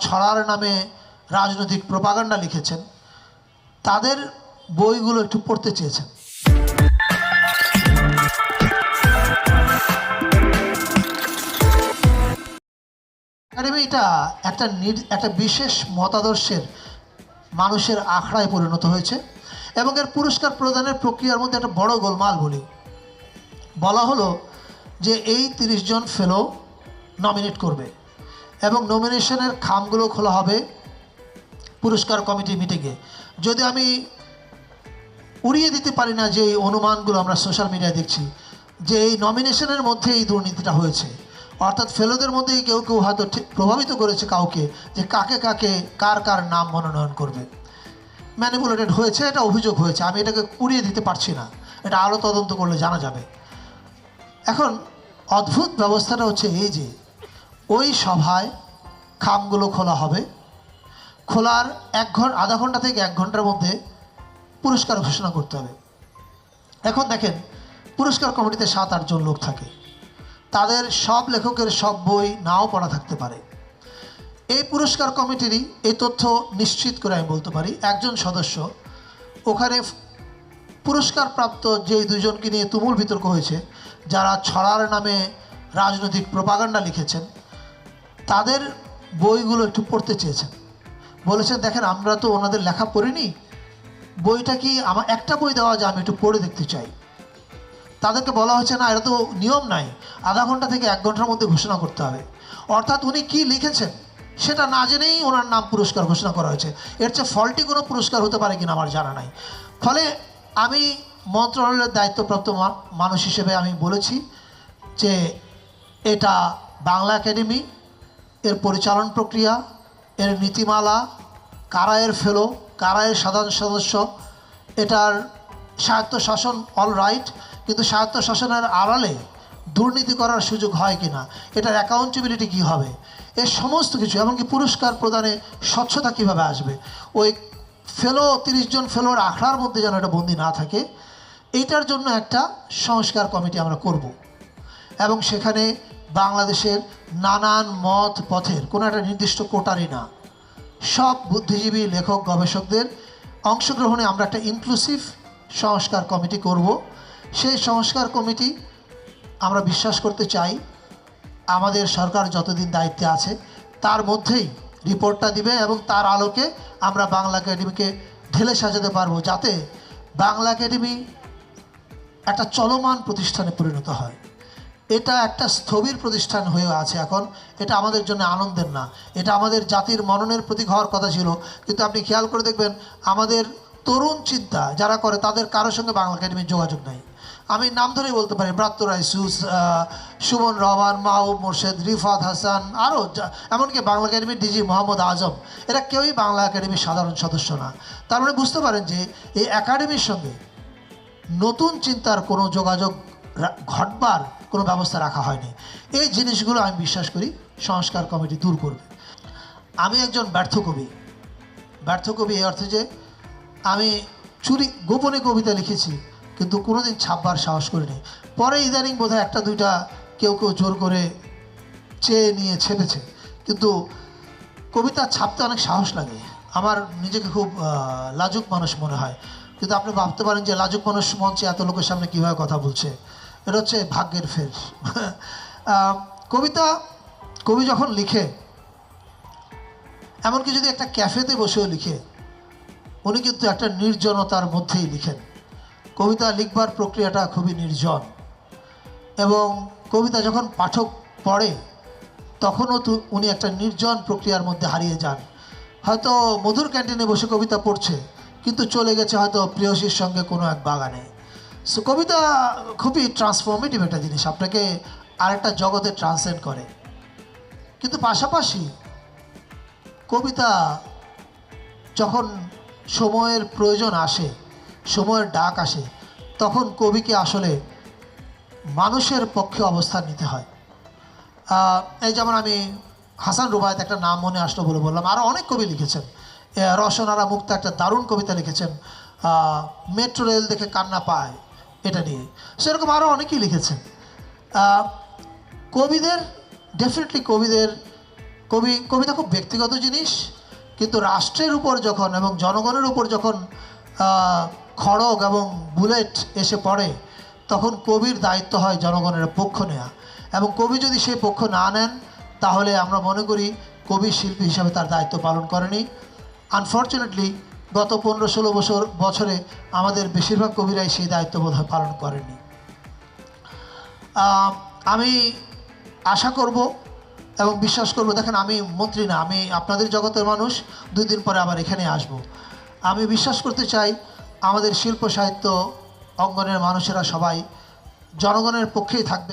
ছড়ার নামে রাজনৈতিক প্রপাগান্ডা লিখেছেন। তাদের বইগুলো একটু পড়তে চেয়েছেন। একাডেমিটা একটা একটা বিশেষ মতাদর্শের মানুষের আখড়ায় পরিণত হয়েছে এবং এর পুরস্কার প্রদানের প্রক্রিয়ার মধ্যে একটা বড় গোলমাল বলি। বলা হলো যে এই তিরিশ জন ফেলো নমিনেট করবে। এবং নমিনেশনের খামগুলো খোলা হবে পুরস্কার কমিটি মিটিংয়ে যদি আমি উড়িয়ে দিতে পারি না যে এই অনুমানগুলো আমরা সোশ্যাল মিডিয়ায় দেখছি, যে এই নমিনেশনের মধ্যে এই দুর্নীতিটা হয়েছে, অর্থাৎ ফেলোদের মধ্যেই কেউ কেউ হয়তো প্রভাবিত করেছে কাউকে যে কাকে কাকে কার কার নাম মনোনয়ন করবে। ম্যানিপুলেটেড হয়েছে, এটা অভিযোগ হয়েছে, আমি এটাকে উড়িয়ে দিতে পারছি না, এটা আরও তদন্ত করলে জানা যাবে। এখন অদ্ভুত ব্যবস্থাটা হচ্ছে এই যে, ওই সভায় খামগুলো খোলা হবে। খোলার এক ঘণ্টা আধা ঘণ্টা থেকে এক ঘণ্টার মধ্যে পুরস্কার ঘোষণা করতে হবে। এখন দেখেন, পুরস্কার কমিটিতে সাত আটজন লোক থাকে। তাদের সব লেখকের সব বই নাও পড়া থাকতে পারে। এই পুরস্কার কমিটিরই এই তথ্য নিশ্চিত করে আমি বলতে পারি, একজন সদস্য ওখানে পুরস্কার প্রাপ্ত যে দুজনকে নিয়ে তুমুল বিতর্ক হয়েছে, যারা ছড়ার নামে রাজনৈতিক প্রপাগান্ডা লিখেছেন, তাদের বইগুলো একটু পড়তে চেয়েছেন বলেছেন দেখেন, আমরা তো ওনাদের লেখা পড়িনি। বইটা কি আমার, একটা বই দেওয়া যায় আমি একটু পড়ে দেখতে চাই। তাদেরকে বলা হচ্ছে, না, এটা তো নিয়ম নাই। আধা ঘণ্টা থেকে এক ঘণ্টার মধ্যে ঘোষণা করতে হবে। অর্থাৎ উনি কি লিখেছেন, সেটা না জেনেই ওনার নাম পুরস্কার ঘোষণা করা হয়েছে। এর চেয়ে ফলটি কোনো পুরস্কার হতে পারে কিনা আমার জানা নাই। ফলে আমি মন্ত্রণালয়ের দায়িত্বপ্রাপ্ত মানুষ হিসেবে আমি বলেছি যে, এটা বাংলা একাডেমি পরিচালন প্রক্রিয়া, এর নীতিমালা কারা এর ফেলো কারা এর সাধারণ সদস্য, এটার স্বায়ত্তশাসন অল রাইট কিন্তু স্বায়ত্তশাসনের আড়ালে দুর্নীতি করার সুযোগ হয় কি না এটার অ্যাকাউন্টেবিলিটি কী হবে এর সমস্ত কিছু, এমনকি পুরস্কার প্রদানে স্বচ্ছতা কীভাবে আসবে, ওই ফেলো, তিরিশ জন ফেলোর আখড়ার মধ্যে যেন এটা বন্দি না থাকে, এইটার জন্য একটা সংস্কার কমিটি আমরা করব। এবং সেখানে বাংলাদেশের নানান মত পথের কোনো একটা নির্দিষ্ট কোটারি না। সব বুদ্ধিজীবী, লেখক, গবেষকদের অংশগ্রহণে আমরা একটা ইনক্লুসিভ সংস্কার কমিটি করব। সেই সংস্কার কমিটি আমরা বিশ্বাস করতে চাই, আমাদের সরকার যতদিন দায়িত্বে আছে, তার মধ্যেই রিপোর্টটা দিবে এবং তার আলোকে আমরা বাংলা একাডেমিকে ঢেলে সাজাতে পারব যাতে বাংলা একাডেমি একটা চলমান প্রতিষ্ঠানে পরিণত হয়। এটা একটা স্থবির প্রতিষ্ঠান হয়ে আছে এখন। এটা আমাদের জন্য আনন্দের না। এটা আমাদের জাতির মননের প্রতীক হওয়ার কথা ছিল। কিন্তু আপনি খেয়াল করে দেখবেন আমাদের তরুণ চিন্তা যারা করে তাদের কারোর সঙ্গে বাংলা একাডেমির যোগাযোগ নাই। আমি নাম ধরেই বলতে পারি ব্রাত্য রাইসুস আহ, সুমন রহমান মাহবুব মোর্শেদ রিফাত হাসান আরও এমনকি বাংলা একাডেমির ডিজি মোহাম্মদ আজম এরা কেউই বাংলা একাডেমির সাধারণ সদস্য না। তার মানে বুঝতে পারেন যে এই একাডেমির সঙ্গে নতুন চিন্তার কোনো যোগাযোগ ঘটবার কোনো ব্যবস্থা রাখা হয়নি। এই জিনিসগুলো আমি বিশ্বাস করি সংস্কার কমিটি দূর করবে। আমি একজন ব্যর্থ কবি। ব্যর্থ কবি এই অর্থে যে আমি চুরি, গোপনে কবিতা লিখেছি, কিন্তু কোনোদিন ছাপবার সাহস করিনি। পরে ইদানিং বোধহয় একটা, দুইটা কেউ কেউ জোর করে চেয়ে নিয়ে ছেপেছে। কিন্তু কবিতা ছাপতে অনেক সাহস লাগে। আমার নিজেকে খুব লাজুক মানুষ মনে হয়। কিন্তু আপনি ভাবতে পারেন যে লাজুক মানুষ মঞ্চে এত লোকের সামনে কীভাবে কথা বলছে। এটা হচ্ছে ভাগ্যের ফের। কবিতা, কবি যখন লিখে, এমনকি যদি একটা ক্যাফেতে বসেও লিখে, উনি কিন্তু একটা নির্জনতার মধ্যেই লিখেন। কবিতা লিখবার প্রক্রিয়াটা খুবই নির্জন। এবং কবিতা যখন পাঠক পড়ে, তখনও তো, উনি একটা নির্জন প্রক্রিয়ার মধ্যে হারিয়ে যান। হয়তো মধুর ক্যান্টিনে বসে কবিতা পড়ছে, কিন্তু চলে গেছে হয়তো প্রিয়সীর সঙ্গে কোনো এক বাগানে। সো কবিতা খুবই ট্রান্সফর্মেটিভ একটা জিনিস। আপনাকে আরেকটা জগতে ট্রান্সলেট করে। কিন্তু পাশাপাশি কবিতা যখন সময়ের প্রয়োজন আসে, সময়ের ডাক আসে, তখন কবিকে আসলে মানুষের পক্ষে অবস্থান নিতে হয়। এই যেমন আমি হাসান রুবায়ত একটা নাম মনে আসলো বলে বললাম। আরও অনেক কবি লিখেছেন। রসনারা মুক্ত একটা দারুণ কবিতা লিখেছেন। মেট্রো রেল দেখে কান্না পায়। এটা নিয়ে। সেরকম আরও অনেকেই লিখেছেন। কবিদের ডেফিনেটলি কবিদের, কবি, কবিতা খুব ব্যক্তিগত জিনিস, কিন্তু রাষ্ট্রের উপর যখন এবং জনগণের উপর যখন খড়গ এবং বুলেট এসে পড়ে, তখন কবির দায়িত্ব হয় জনগণের পক্ষ নেওয়া এবং কবি যদি সেই পক্ষ না নেন, তাহলে আমরা মনে করি কবি শিল্পী হিসাবে তার দায়িত্ব পালন করেনি। আনফর্চুনেটলি গত পনেরো ষোলো বছর, বছরে আমাদের বেশিরভাগ কবিরাই সেই দায়িত্ব বোধহয় পালন করেনি আমি আশা করব এবং বিশ্বাস করব, দেখেন আমি মন্ত্রী না, আমি আপনাদের জগতের মানুষ, দুই দিন পরে আবার এখানে আসব। আমি বিশ্বাস করতে চাই, আমাদের শিল্প সাহিত্য অঙ্গনের মানুষেরা সবাই জনগণের পক্ষেই থাকবে।